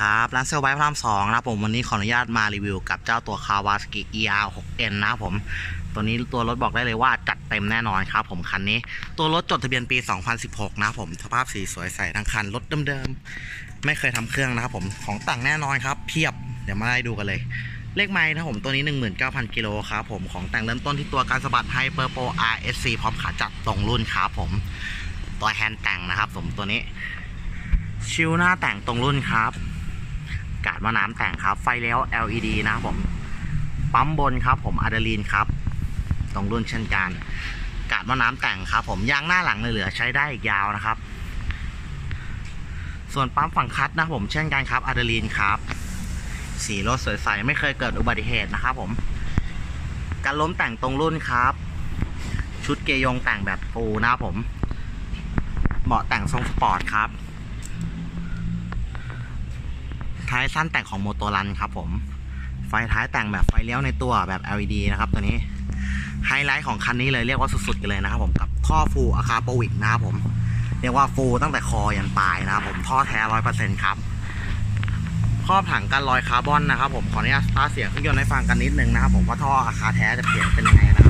ครับร้านเซลไบพรามสองนะครับผมวันนี้ขออนุญาตมารีวิวกับเจ้าตัว Kawasaki ER 6N นะผม ตัวนี้ตัวรถบอกได้เลยว่าจัดเต็มแน่นอนครับผมคันนี้ ตัวรถจดทะเบียนปี 2016 นะผมสภาพสีสวยใสทั้งคันรถเดิมๆ ไม่เคยทำเครื่องนะครับผมของแต่งแน่นอนครับ เพียบเดี๋ยวมาไล่ดูกันเลย เลขไม้นะผมตัวนี้ 19,000 กิโลครับผมของแต่งเริ่มต้นที่ตัวการสะบัดไฮเปอร์โป RSC พร้อมขาจัดตรงรุ่นครับผมตัวแฮนด์แต่งนะครับผมตัวนี้ชิวหน้าแต่งตรงรุ่นครับ กาดว่าน้ำแต่งครับ ไฟเลี้ยว LED นะครับผม ปั๊มบนครับ ผมอะดรีลีนครับ ตรงรุ่นเช่นกัน กาดว่าน้ำแต่งครับ ผมยางหน้าหลังเหลือใช้ได้อีกยาวนะครับ ส่วนปั๊มฝั่งคัดนะครับผมเช่นกันครับอะดรีลีนครับ สีรถสวยใสไม่เคยเกิดอุบัติเหตุนะครับผมการล้มแต่งตรงรุ่นครับ ชุดเกยงแต่งแบบฟูนะครับผมเบาะแต่งทรงสปอร์ตครับ ท้ายสั้นแต่งของโมโตรันครับผม ไฟท้ายแต่งแบบไฟเลี้ยวในตัวแบบ LED นะครับตัวนี้ ไฮไลท์ของคันนี้เลยเรียกว่าสุดๆกันเลยนะครับผมกับท่อฟูอาคาโปวิกนะครับผม เรียกว่าฟูตั้งแต่คอยันปลายนะครับผมท่อแท้ร้อยเปอร์เซ็นต์ครับครอบถังกันรอยคาร์บอนนะครับผมขออนุญาตสตาร์เสียงเครื่องยนต์ให้ฟังกันนิดนึงนะครับผมว่าท่ออาคาแท้จะเปลี่ยนเป็นยังไงนะครับ